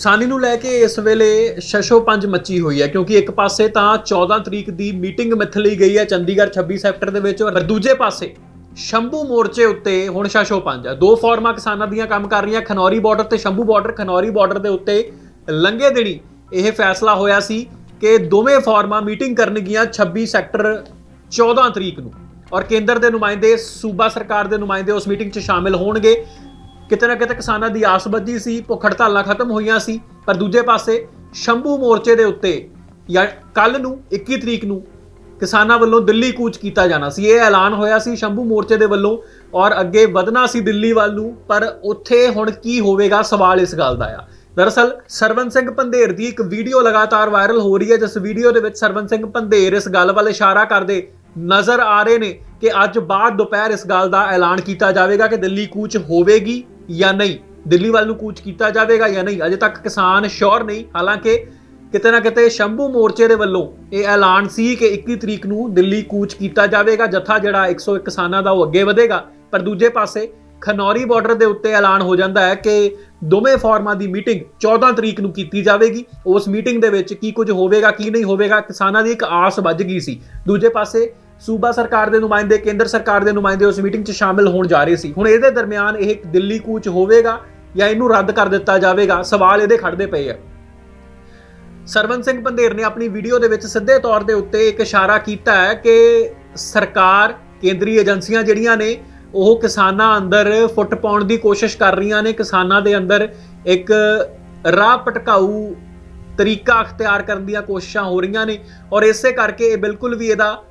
ਕਿਸਾਨੀ ਨੂੰ ਲੈ ਕੇ ਇਸ ਵੇਲੇ ਸ਼ਸ਼ੋ ਪੰਜ ਮੱਚੀ ਹੋਈ ਹੈ, ਕਿਉਂਕਿ ਇੱਕ ਪਾਸੇ ਤਾਂ 14 ਤਰੀਕ ਦੀ ਮੀਟਿੰਗ ਮਿੱਥ ਲਈ ਗਈ ਹੈ ਚੰਡੀਗੜ੍ਹ 26 ਸੈਕਟਰ ਦੇ ਵਿੱਚ ਔਰ ਦੂਜੇ ਪਾਸੇ ਸ਼ੰਭੂ ਮੋਰਚੇ ਉੱਤੇ ਹੁਣ ਸ਼ਸ਼ੋ ਪੰਜ ਹੈ। ਦੋ ਫਾਰਮਾਂ ਕਿਸਾਨਾਂ ਦੀਆਂ ਕੰਮ ਕਰ ਰਹੀਆਂ, ਖਨੌਰੀ ਬਾਰਡਰ ਤੇ ਸ਼ੰਭੂ ਬਾਰਡਰ ਖਨੌਰੀ ਬਾਰਡਰ ਦੇ ਉੱਤੇ ਲੰਘੇ ਦਿਨੀ ਇਹ ਫੈਸਲਾ ਹੋਇਆ ਸੀ ਕਿ ਦੋਵੇਂ ਫਾਰਮਾਂ ਮੀਟਿੰਗ ਕਰਨਗੀਆਂ 26 ਸੈਕਟਰ 14 ਤਰੀਕ ਨੂੰ ਔਰ ਕੇਂਦਰ ਦੇ ਨੁਮਾਇੰਦੇ ਸੂਬਾ ਸਰਕਾਰ ਦੇ ਨੁਮਾਇੰਦੇ ਉਸ ਮੀਟਿੰਗ 'ਚ ਸ਼ਾਮਿਲ ਹੋਣਗੇ। ਕਿਤੇ ਨਾ ਕਿਤੇ ਕਿਸਾਨਾਂ ਦੀ ਆਸ ਬੱਝੀ ਸੀ, ਭੁੱਖ ਹੜਤਾਲਾਂ ਖਤਮ ਹੋਈਆਂ ਸੀ, ਪਰ ਦੂਜੇ ਪਾਸੇ ਸ਼ੰਭੂ ਮੋਰਚੇ ਦੇ ਉੱਤੇ ਜਾਂ ਕੱਲ ਨੂੰ 21 ਤਰੀਕ ਨੂੰ ਕਿਸਾਨਾਂ ਵੱਲੋਂ ਦਿੱਲੀ ਕੂਚ ਕੀਤਾ ਜਾਣਾ ਸੀ। ਇਹ ਐਲਾਨ ਹੋਇਆ ਸੀ ਸ਼ੰਭੂ ਮੋਰਚੇ ਦੇ ਵੱਲੋਂ ਔਰ ਅੱਗੇ ਵਧਣਾ ਸੀ ਦਿੱਲੀ ਵੱਲ ਨੂੰ, ਪਰ ਉੱਥੇ ਹੁਣ ਕੀ ਹੋਵੇਗਾ ਸਵਾਲ ਇਸ ਗੱਲ ਦਾ ਆ। ਦਰਅਸਲ ਸਰਵਨ ਸਿੰਘ ਪੰਧੇਰ ਦੀ ਇੱਕ ਵੀਡੀਓ ਲਗਾਤਾਰ ਵਾਇਰਲ ਹੋ ਰਹੀ ਹੈ, ਜਿਸ ਵੀਡੀਓ ਦੇ ਵਿੱਚ ਸਰਵਨ ਸਿੰਘ ਪੰਧੇਰ ਇਸ ਗੱਲ ਵੱਲ ਇਸ਼ਾਰਾ ਕਰਦੇ ਨਜ਼ਰ ਆ ਰਹੇ ਨੇ ਕਿ ਅੱਜ ਬਾਅਦ ਦੁਪਹਿਰ ਇਸ ਗੱਲ ਦਾ ਐਲਾਨ ਕੀਤਾ ਜਾਵੇਗਾ ਕਿ ਦਿੱਲੀ ਕੂਚ ਹੋਵੇਗੀ ਜਾਂ ਨਹੀਂ? ਦਿੱਲੀ ਵੱਲ ਨੂੰ ਕੂਚ ਕੀਤਾ ਜਾਵੇਗਾ ਜਾਂ ਨਹੀਂ? ਅਜੇ ਤੱਕ ਕਿਸਾਨ ਸ਼ੋਰ ਨਹੀਂ। ਹਾਲਾਂਕਿ ਕਿਤੇ ਨਾ ਕਿਤੇ ਸ਼ੰਭੂ ਮੋਰਚੇ ਦੇ ਵੱਲੋਂ ਇਹ ਐਲਾਨ ਸੀ ਕਿ 21 ਤਰੀਕ ਨੂੰ ਦਿੱਲੀ ਕੂਚ ਕੀਤਾ ਜਾਵੇਗਾ। ਜਥਾ ਜਿਹੜਾ 101 ਕਿਸਾਨਾਂ ਦਾ ਉਹ ਅੱਗੇ ਵਧੇਗਾ। ਪਰ ਦੂਜੇ ਪਾਸੇ ਖਨੌਰੀ ਬਾਰਡਰ ਦੇ ਉੱਤੇ ਐਲਾਨ ਹੋ ਜਾਂਦਾ ਹੈ ਕਿ ਦੋਵੇਂ ਫਾਰਮਾਂ ਦੀ ਮੀਟਿੰਗ 14 ਤਰੀਕ ਨੂੰ ਕੀਤੀ ਜਾਵੇਗੀ। ਉਸ ਮੀਟਿੰਗ ਦੇ ਵਿੱਚ ਕੀ ਕੁਝ ਹੋਵੇਗਾ, ਕੀ ਨਹੀਂ ਹੋਵੇਗਾ, ਕਿਸਾਨਾਂ ਦੀ ਇੱਕ ਆਸ ਵੱਜ ਗਈ ਸੀ। ਦੂਜੇ ਪਾਸੇ, ਸੂਬਾ ਸਰਕਾਰ ਦੇ ਨੁਮਾਇੰਦੇ, ਕੇਂਦਰ ਸਰਕਾਰ ਦੇ ਨੁਮਾਇੰਦੇ ਉਸ ਮੀਟਿੰਗ 'ਚ ਸ਼ਾਮਿਲ ਹੋਣ ਜਾ ਰਹੇ ਸੀ। ਹੁਣ ਇਹਦੇ ਦਰਮਿਆਨ ਇਹ ਦਿੱਲੀ ਕੂਚ ਹੋਵੇਗਾ ਜਾਂ ਇਹਨੂੰ ਰੱਦ ਕਰ ਦਿੱਤਾ ਜਾਵੇਗਾ? ਸਵਾਲ ਇਹਦੇ ਖੜਦੇ ਪਏ ਆ। ਸਰਵਨ ਸਿੰਘ ਪੰਧੇਰ ਨੇ ਆਪਣੀ ਵੀਡੀਓ ਦੇ ਵਿੱਚ ਸਿੱਧੇ ਤੌਰ ਦੇ ਉੱਤੇ ਇੱਕ ਇਸ਼ਾਰਾ ਕੀਤਾ ਹੈ ਕਿ ਸਰਕਾਰ, ਕੇਂਦਰੀ ਏਜੰਸੀਆਂ ਜਿਹੜੀਆਂ ਨੇ ਉਹ ਕਿਸਾਨਾਂ ਅੰਦਰ ਫੁੱਟ ਪਾਉਣ ਦੀ ਕੋਸ਼ਿਸ਼ ਕਰ ਰਹੀਆਂ ਨੇ। ਕਿਸਾਨਾਂ ਦੇ ਅੰਦਰ ਇੱਕ ਰਾਹ ਭਟਕਾਊ ਤਰੀਕਾ ਅਖਤਿਆਰ ਕਰਨ ਦੀਆਂ ਕੋਸ਼ਿਸ਼ਾਂ ਹੋ ਰਹੀਆਂ ਨੇ। ਔਰ ਇਸੇ ਕਰਕੇ ਇਹ ਬਿਲਕੁਲ ਵੀ ਇਹਦਾ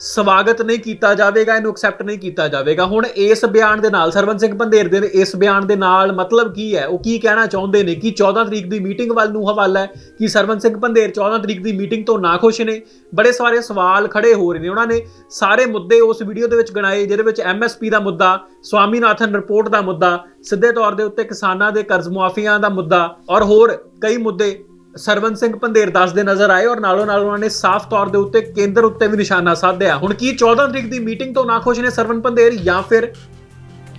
ਸਵਾਗਤ ਨਹੀਂ ਕੀਤਾ ਜਾਵੇਗਾ, ਇਹਨੂੰ ਐਕਸੈਪਟ ਨਹੀਂ ਕੀਤਾ ਜਾਵੇਗਾ। ਹੁਣ ਇਸ ਬਿਆਨ ਦੇ ਨਾਲ ਸਰਵਨ ਸਿੰਘ ਪੰਧੇਰ ਦੇ ਇਸ ਬਿਆਨ ਦੇ ਨਾਲ ਮਤਲਬ ਕੀ ਹੈ? ਉਹ ਕੀ ਕਹਿਣਾ ਚਾਹੁੰਦੇ ਨੇ? ਕਿ 14 ਤਰੀਕ ਦੀ ਮੀਟਿੰਗ ਵੱਲ ਨੂੰ ਹਵਾਲਾ ਹੈ? ਕਿ ਸਰਵਨ ਸਿੰਘ ਪੰਧੇਰ 14 ਤਰੀਕ ਦੀ ਮੀਟਿੰਗ ਤੋਂ ਨਾਖੁਸ਼ ਨੇ? ਬੜੇ ਸਾਰੇ ਸਵਾਲ ਖੜੇ ਹੋ ਰਹੇ ਨੇ ਉਹਨਾਂ ਨੇ। ਸਾਰੇ ਮੁੱਦੇ ਉਸ ਵੀਡੀਓ ਦੇ ਵਿੱਚ ਗਣਾਏ, ਜਿਹਦੇ ਵਿੱਚ ਐਮਐਸਪੀ ਦਾ ਮੁੱਦਾ, ਸਵਾਮੀਨਾਥਨ ਰਿਪੋਰਟ ਦਾ ਮੁੱਦਾ, ਸਿੱਧੇ ਤੌਰ ਦੇ ਉੱਤੇ ਕਿਸਾਨਾਂ ਦੇ ਕਰਜ਼ ਮੁਆਫੀਆਂ ਦਾ ਮੁੱਦਾ ਔਰ ਹੋਰ ਕਈ ਮੁੱਦੇ ਸਰਵਨ ਸਿੰਘ ਪੰਧੇਰ ਦੱਸਦੇ ਨਜ਼ਰ ਆਏ ਔਰ ਨਾਲੋਂ ਨਾਲ ਉਹਨਾਂ ਨੇ ਸਾਫ਼ ਤੌਰ ਦੇ ਉੱਤੇ ਕੇਂਦਰ ਉੱਤੇ ਵੀ ਨਿਸ਼ਾਨਾ ਸਾਧਿਆ। ਹੁਣ ਕੀ 14 ਤਰੀਕ ਦੀ ਮੀਟਿੰਗ ਤੋਂ ਨਾਖੁਸ਼ ਨੇ ਸਰਵਨ ਪੰਧੇਰ ਜਾਂ ਫਿਰ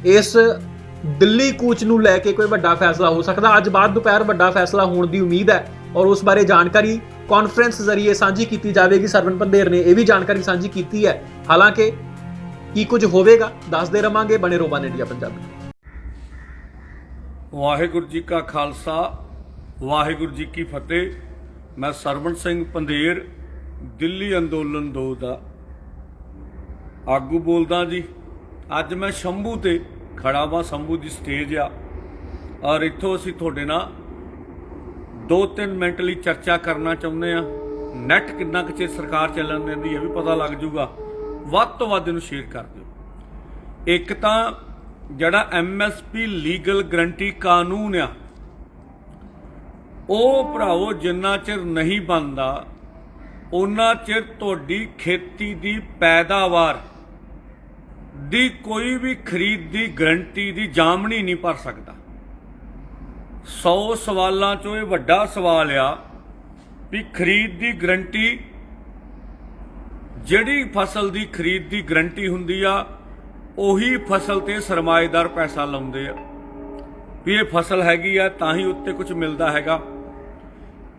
ਇਸ ਦਿੱਲੀ ਕੂਚ ਨੂੰ ਲੈ ਕੇ ਕੋਈ ਵੱਡਾ ਫੈਸਲਾ ਹੋ ਸਕਦਾ? ਅੱਜ ਬਾਅਦ ਦੁਪਹਿਰ ਵੱਡਾ ਫੈਸਲਾ ਹੋਣ ਦੀ ਉਮੀਦ ਹੈ ਔਰ ਉਸ ਬਾਰੇ ਜਾਣਕਾਰੀ ਕਾਨਫਰੰਸ ਜ਼ਰੀਏ ਸਾਂਝੀ ਕੀਤੀ ਜਾਵੇਗੀ। ਸਰਵਨ ਪੰਧੇਰ ਨੇ ਇਹ ਵੀ ਜਾਣਕਾਰੀ ਸਾਂਝੀ ਕੀਤੀ ਹੈ। ਹਾਲਾਂਕਿ ਕੀ ਕੁਝ ਹੋਵੇਗਾ, ਦੱਸਦੇ ਰਵਾਂਗੇ ਬਣੇ ਰੋਬਨ ਇੰਡੀਆ ਪੰਜਾਬੀ। ਵਾਹਿਗੁਰੂ ਜੀ ਕਾ ਖਾਲਸਾ ਵਾਹਿਗੁਰੂ ਜੀ ਕੀ ਫਤਿਹ। ਮੈਂ ਸਰਵਣ ਸਿੰਘ ਪੰਧੇਰ, ਦਿੱਲੀ ਅੰਦੋਲਨ 2 ਦਾ ਆਗੂ ਬੋਲਦਾ ਜੀ। ਅੱਜ ਮੈਂ ਸ਼ੰਭੂ ਤੇ ਖੜਾ ਵਾਂ, ਸ਼ੰਭੂ ਦੀ ਸਟੇਜ ਆ। ਔਰ ਇੱਥੋਂ ਅਸੀਂ ਤੁਹਾਡੇ ਨਾਲ 2-3 ਮਿੰਟ ਲਈ ਚਰਚਾ ਕਰਨਾ ਚਾਹੁੰਦੇ ਆ ਨੈਟ ਕਿੰਨਾ ਕੁ ਚਿਰ ਸਰਕਾਰ ਚੱਲਣ ਦਿੰਦੀ ਹੈ ਵੀ ਪਤਾ ਲੱਗ ਜੂਗਾ ਵੱਧ ਤੋਂ ਵੱਧ ਇਹਨੂੰ ਸ਼ੇਅਰ ਕਰ ਦਿਓ। ਇੱਕ ਤਾਂ ਜਿਹੜਾ ਐਮਐਸਪੀ ਲੀਗਲ ਗਰੰਟੀ ਕਾਨੂੰਨ ਆ ਉਹ ਭਰਾਓ ਜਿੰਨਾ ਚਿਰ ਨਹੀਂ ਬਣਦਾ ਉਹਨਾਂ ਚਿਰ ਤੁਹਾਡੀ ਖੇਤੀ ਦੀ ਪੈਦਾਵਾਰ ਦੀ ਕੋਈ ਵੀ ਖਰੀਦ ਦੀ ਗਰੰਟੀ ਦੀ ਜਾਮਣੀ ਨਹੀਂ ਭਰ ਸਕਦਾ। 100 ਸਵਾਲਾਂ ਚੋਂ ਇਹ ਵੱਡਾ ਸਵਾਲ ਆ ਵੀ ਖਰੀਦ ਦੀ ਗਰੰਟੀ, ਜਿਹੜੀ ਫਸਲ ਦੀ ਖਰੀਦ ਦੀ ਗਰੰਟੀ ਹੁੰਦੀ ਆ, ਉਹੀ ਫਸਲ ਤੇ ਸਰਮਾਏਦਾਰ ਪੈਸਾ ਲਾਉਂਦੇ ਆ। ਵੀ ਇਹ ਫਸਲ ਹੈਗੀ ਆ, ਤਾਂ ਹੀ ਉੱਤੇ ਕੁਝ ਮਿਲਦਾ ਹੈਗਾ।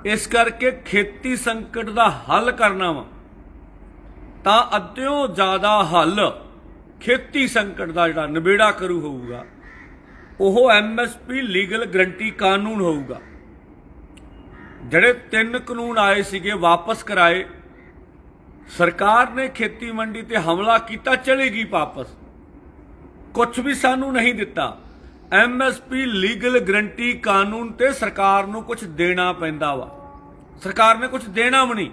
ਇਸ ਕਰਕੇ ਖੇਤੀ ਸੰਕਟ ਦਾ ਹੱਲ ਕਰਨਾ ਵਾ। ਤਾਂ ਅੱਧਿਓਂ ਜ਼ਿਆਦਾ ਹੱਲ ਖੇਤੀ ਸੰਕਟ ਦਾ ਜਿਹੜਾ ਨਿਬੇੜਾ ਕਰੂ ਹੋਊਗਾ, ਉਹ ਐਮਐਸਪੀ ਲੀਗਲ ਗਰੰਟੀ ਕਾਨੂੰਨ ਹੋਊਗਾ। ਜਿਹੜੇ ਤਿੰਨ ਕਾਨੂੰਨ ਆਏ ਸੀਗੇ, ਵਾਪਸ ਕਰਾਏ। ਸਰਕਾਰ ਨੇ ਖੇਤੀ ਮੰਡੀ ਤੇ ਹਮਲਾ ਕੀਤਾ, ਚਲੇਗੀ ਵਾਪਸ। ਕੁਝ ਵੀ ਸਾਨੂੰ ਨਹੀਂ ਦਿੱਤਾ। ਐਮਐਸਪੀ ਲੀਗਲ ਗਰੰਟੀ ਕਾਨੂੰਨ ਤੇ ਸਰਕਾਰ ਨੂੰ ਕੁਝ ਦੇਣਾ ਪੈਂਦਾ ਵਾ। ਸਰਕਾਰ ਨੇ ਕੁਝ ਦੇਣਾ ਵੀ ਨਹੀਂ।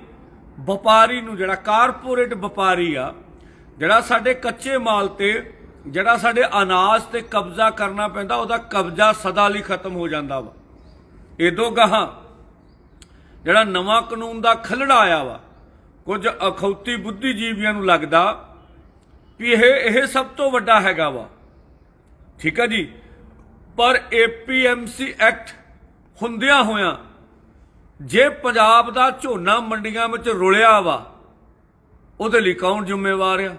ਵਪਾਰੀ ਨੂੰ ਜਿਹੜਾ ਕਾਰਪੋਰੇਟ ਵਪਾਰੀ ਆ, ਜਿਹੜਾ ਸਾਡੇ ਕੱਚੇ ਮਾਲ ਤੇ, ਜਿਹੜਾ ਸਾਡੇ ਅਨਾਜ ਤੇ ਕਬਜ਼ਾ ਕਰਨਾ ਪੈਂਦਾ, ਉਹਦਾ ਕਬਜ਼ਾ ਸਦਾ ਲਈ ਖਤਮ ਹੋ ਜਾਂਦਾ ਵਾ। ਇਦੋਂ ਗਾਹਾਂ ਜਿਹੜਾ ਨਵਾਂ ਕਾਨੂੰਨ ਦਾ ਖਲੜਾ ਆਇਆ ਵਾ, ਕੁਝ ਅਖੌਤੀ ਬੁੱਧੀਜੀਵੀਆਂ ਨੂੰ ਲੱਗਦਾ ਵੀ ਇਹ ਇਹ ਸਭ ਤੋਂ ਵੱਡਾ ਹੈਗਾ ਵਾ। ਠੀਕ ਹੈ ਜੀ? ਪਰ ਏਪੀਐਮਸੀ ਐਕਟ ਹੁੰਦਿਆਂ ਹੋਇਆਂ ਜੇ ਪੰਜਾਬ ਦਾ ਝੋਨਾ ਮੰਡੀਆਂ ਵਿੱਚ ਰੁਲਿਆ ਵਾ, ਉਹਦੇ ਲਈ ਕੌਣ ਜ਼ਿੰਮੇਵਾਰ ਆ?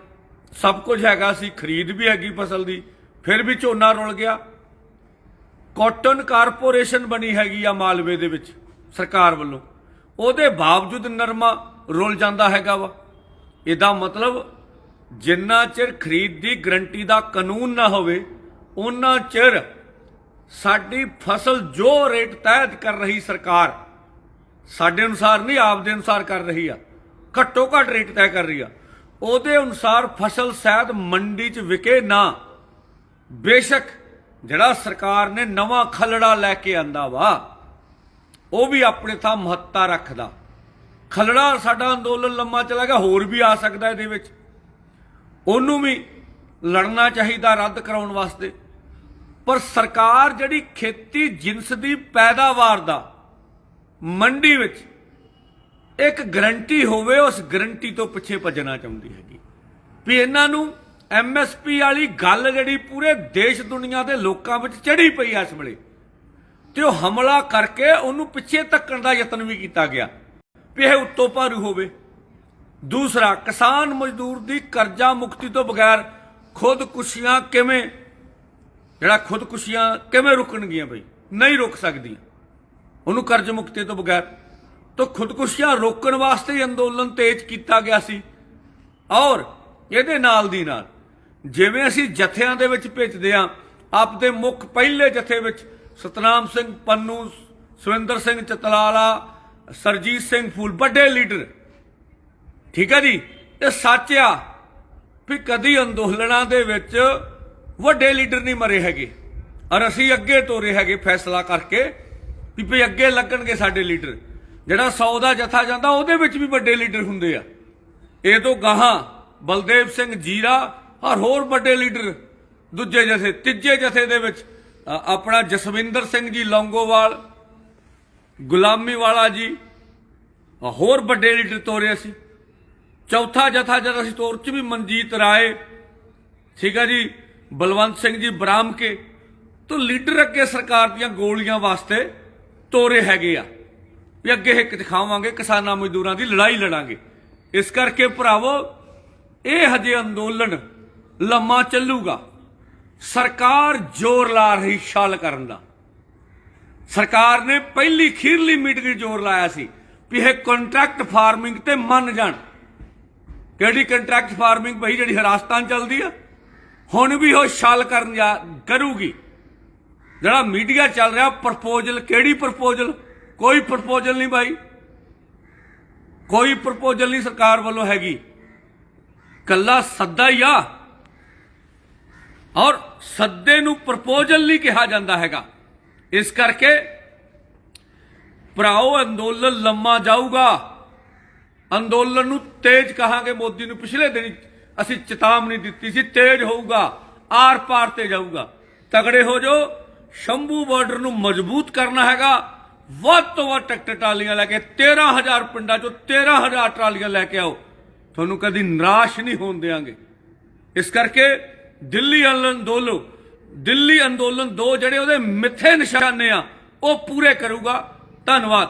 ਸਭ ਕੁਝ ਹੈਗਾ ਸੀ, ਖਰੀਦ ਵੀ ਹੈਗੀ ਫਸਲ ਦੀ, ਫਿਰ ਵੀ ਝੋਨਾ ਰੁਲ ਗਿਆ। ਕਾਟਨ ਕਾਰਪੋਰੇਸ਼ਨ ਬਣੀ ਹੈਗੀ ਆ ਮਾਲਵੇ ਦੇ ਵਿੱਚ, ਸਰਕਾਰ ਵੱਲੋਂ। ਉਹਦੇ ਬਾਵਜੂਦ ਨਰਮਾ ਰੁਲ ਜਾਂਦਾ ਹੈਗਾ ਵਾ। ਇਹਦਾ ਮਤਲਬ ਜਿੰਨਾ ਚਿਰ ਖਰੀਦ ਦੀ ਗਰੰਟੀ ਦਾ ਕਾਨੂੰਨ ਨਾ ਹੋਵੇ ਉਹਨਾਂ ਚਿਰ ਸਾਡੀ ਫਸਲ ਜੋ ਰੇਟ ਤੈਅ ਕਰ ਰਹੀ ਸਰਕਾਰ, ਸਾਡੇ ਅਨੁਸਾਰ ਨਹੀਂ ਆਪ ਦੇ ਅਨੁਸਾਰ ਕਰ ਰਹੀ ਆ। ਘੱਟੋ ਘੱਟ ਰੇਟ ਤੈਅ ਕਰ ਰਹੀ ਆ। ਉਹਦੇ ਅਨੁਸਾਰ ਫਸਲ ਸ਼ਾਇਦ ਮੰਡੀ 'ਚ ਵਿਕੇ ਨਾ, ਬੇਸ਼ੱਕ ਜਿਹੜਾ ਸਰਕਾਰ ਨੇ ਨਵਾਂ ਖਲੜਾ ਲੈ ਕੇ ਆਂਦਾ ਵਾ, ਉਹ ਵੀ ਆਪਣੇ ਥਾਂ ਮਹੱਤਤਾ ਰੱਖਦਾ। ਖਲੜਾ ਸਾਡਾ ਅੰਦੋਲਨ ਲੰਮਾ ਚਲਾ ਗਿਆ, ਹੋਰ ਵੀ ਆ ਸਕਦਾ ਇਹਦੇ ਵਿੱਚ। ਉਹਨੂੰ ਵੀ ਲੜਨਾ ਚਾਹੀਦਾ ਰੱਦ ਕਰਾਉਣ ਵਾਸਤੇ। ਪਰ ਸਰਕਾਰ ਜਿਹੜੀ ਖੇਤੀ ਜਿੰਸ ਦੀ ਪੈਦਾਵਾਰ ਦਾ ਮੰਡੀ ਵਿੱਚ ਇੱਕ ਗਰੰਟੀ ਹੋਵੇ, ਉਸ ਗਰੰਟੀ ਤੋਂ ਪਿੱਛੇ ਭੱਜਣਾ ਚਾਹੁੰਦੀ ਹੈਗੀ। ਵੀ ਇਹਨਾਂ ਨੂੰ ਐਮਐਸਪੀ ਵਾਲੀ ਗੱਲ ਜਿਹੜੀ ਪੂਰੇ ਦੇਸ਼ ਦੁਨੀਆ ਦੇ ਲੋਕਾਂ ਵਿੱਚ ਚੜੀ ਪਈ ਐ ਇਸ ਵੇਲੇ, ਤੇ ਉਹ ਹਮਲਾ ਕਰਕੇ ਉਹਨੂੰ ਪਿੱਛੇ ਧੱਕਣ ਦਾ ਯਤਨ ਵੀ ਕੀਤਾ ਗਿਆ। ਵੀ ਇਹ ਉੱਤੋਂ ਭਾਰੂ ਹੋਵੇ। ਦੂਸਰਾ, ਕਿਸਾਨ ਮਜ਼ਦੂਰ ਦੀ ਕਰਜ਼ਾ ਮੁਕਤੀ ਤੋਂ ਬਗੈਰ ਖੁਦਕੁਸ਼ੀਆਂ ਕਿਵੇਂ ਜਿਹੜਾ ਖੁਦਕੁਸ਼ੀਆਂ ਕਿਵੇਂ ਰੁਕਣਗੀਆਂ ਬਈ? ਨਹੀਂ ਰੁਕ ਸਕਦੀਆਂ। ਉਹਨੂੰ ਕਰਜ਼ ਮੁਕਤੀ ਤੋਂ ਬਗੈਰ। ਤਾਂ ਖੁਦਕੁਸ਼ੀਆਂ ਰੋਕਣ ਵਾਸਤੇ ਹੀ ਅੰਦੋਲਨ ਤੇਜ਼ ਕੀਤਾ ਗਿਆ ਸੀ। ਔਰ ਇਹਦੇ ਨਾਲ ਦੀ ਨਾਲ, ਜਿਵੇਂ ਅਸੀਂ ਜਥਿਆਂ ਦੇ ਵਿੱਚ ਭੇਜਦੇ ਆ ਆਪਦੇ ਮੁੱਖ ਪਹਿਲੇ ਜਥੇ ਵਿੱਚ ਸਤਨਾਮ ਸਿੰਘ ਪੰਨੂ ਸੁਰਿੰਦਰ ਸਿੰਘ ਚਤਲਾਲਾ, ਸਰਜੀਤ ਸਿੰਘ ਫੂਲ, ਵੱਡੇ ਲੀਡਰ। ਠੀਕ ਹੈ ਜੀ? ਇਹ ਸੱਚ ਆ ਵੀ ਕਦੀ ਅੰਦੋਲਨਾਂ ਦੇ ਵਿੱਚ ਵੱਡੇ ਲੀਡਰ ਨਹੀਂ ਮਰੇ ਹੈਗੇ। ਔਰ ਅਸੀਂ ਅੱਗੇ ਤੋਰੇ ਹੈਗੇ ਫੈਸਲਾ ਕਰਕੇ ਵੀ ਭਈ ਅੱਗੇ ਲੱਗਣਗੇ ਸਾਡੇ ਲੀਡਰ। ਜਿਹੜਾ 100 ਦਾ ਜਥਾ ਜਾਂਦਾ, ਉਹਦੇ ਵਿੱਚ ਵੀ ਵੱਡੇ ਲੀਡਰ ਹੁੰਦੇ ਆ। ਇਹ ਤੋਂ ਗਾਹਾਂ ਬਲਦੇਵ ਸਿੰਘ ਜੀਰਾ, ਔਰ ਹੋਰ ਵੱਡੇ ਲੀਡਰ ਦੂਜੇ ਜਥੇ, ਤੀਜੇ ਜਥੇ ਦੇ ਵਿੱਚ ਆਪਣਾ ਜਸਵਿੰਦਰ ਸਿੰਘ ਜੀ ਲੌਂਗੋਵਾਲ, ਗੁਲਾਮੀ ਵਾਲਾ ਜੀ ਹੋਰ ਵੱਡੇ ਲੀਡਰ ਤੋਰੇ ਅਸੀਂ। ਚੌਥਾ ਜਥਾ ਜਦ ਅਸੀਂ ਤੋਰ ਚ ਵੀ ਮਨਜੀਤ ਰਾਏ, ਠੀਕ ਹੈ ਜੀ ਬਲਵੰਤ ਸਿੰਘ ਜੀ ਬਰਾਮ ਕੇ ਤੋਂ ਲੀਡਰ ਅੱਗੇ ਸਰਕਾਰ ਦੀਆਂ ਗੋਲੀਆਂ ਵਾਸਤੇ ਤੋਰੇ ਹੈਗੇ ਆ। ਵੀ ਅੱਗੇ ਇੱਕ ਦਿਖਾਵਾਂਗੇ, ਕਿਸਾਨਾਂ ਮਜ਼ਦੂਰਾਂ ਦੀ ਲੜਾਈ ਲੜਾਂਗੇ। ਇਸ ਕਰਕੇ ਭਰਾਵੋ, ਇਹ ਹਜੇ ਅੰਦੋਲਨ ਲੰਮਾ ਚੱਲੂਗਾ। ਸਰਕਾਰ ਜ਼ੋਰ ਲਾ ਰਹੀ ਛਲ ਕਰਨ ਦਾ। ਸਰਕਾਰ ਨੇ ਪਹਿਲੀ ਖੀਰਲੀ ਮੀਟਿੰਗ ਜ਼ੋਰ ਲਾਇਆ ਸੀ ਵੀ ਇਹ ਕੰਟਰੈਕਟ ਫਾਰਮਿੰਗ ਤੇ ਮੰਨ ਜਾਣ। ਕਿਹੜੀ ਕੰਟਰੈਕਟ ਫਾਰਮਿੰਗ ਭਈ ਜਿਹੜੀ ਹਰਾਸਤਾਂ ਚੱਲਦੀ ਆ? ਹੁਣ ਵੀ ਉਹ ਛਲ ਕਰਨ ਜਾ ਕਰੂਗੀ। ਜਿਹੜਾ ਮੀਡੀਆ ਚੱਲ ਰਿਹਾ, ਪ੍ਰਪੋਜ਼ਲ, ਕਿਹੜੀ ਪ੍ਰਪੋਜ਼ਲ? ਕੋਈ ਪ੍ਰਪੋਜ਼ਲ ਨਹੀਂ ਭਾਈ ਕੋਈ ਪ੍ਰਪੋਜ਼ਲ ਨਹੀਂ ਸਰਕਾਰ ਵੱਲੋਂ ਹੈਗੀ। ਕੱਲਾ ਸੱਦਾ ਹੀ ਆ। ਔਰ ਸੱਦੇ ਨੂੰ ਪ੍ਰਪੋਜ਼ਲ ਨਹੀਂ ਕਿਹਾ ਜਾਂਦਾ ਹੈਗਾ। ਇਸ ਕਰਕੇ ਭਰਾਓ, ਅੰਦੋਲਨ ਲੰਮਾ ਜਾਊਗਾ। ਅੰਦੋਲਨ ਨੂੰ ਤੇਜ਼ ਕਹਾਂਗੇ ਮੋਦੀ ਨੂੰ। ਪਿਛਲੇ ਦਿਨ ਅਸੀਂ ਚੇਤਾਵਨੀ ਦਿੱਤੀ ਸੀ, ਤੇਜ਼ ਹੋਊਗਾ ਆਰ ਪਾਰ ਤੇ ਜਾਊਗਾ। ਤਗੜੇ ਹੋ ਜਾਓ, ਸ਼ੰਭੂ ਬਾਰਡਰ ਨੂੰ ਮਜ਼ਬੂਤ ਕਰਨਾ ਹੈਗਾ। ਵੱਧ ਤੋਂ ਵੱਧ ਟਰੈਕਟਰ ਟਰਾਲੀਆਂ ਲੈ ਕੇ 13000 ਪਿੰਡਾਂ ਚੋਂ 13000 ਟਰਾਲੀਆਂ ਲੈ ਕੇ ਆਓ। ਤੁਹਾਨੂੰ ਕਦੀ ਨਿਰਾਸ਼ ਨਹੀਂ ਹੋਣ ਦੇਵਾਂਗੇ ਇਸ ਕਰਕੇ ਦਿੱਲੀ ਅੰਦੋਲਨ ਦਿੱਲੀ ਅੰਦੋਲਨ ਦੋ ਜਿਹੜੇ ਉਹਦੇ ਮਿੱਥੇ ਨਿਸ਼ਾਨੇ ਆ, ਉਹ ਪੂਰੇ ਕਰੂਗਾ। ਧੰਨਵਾਦ।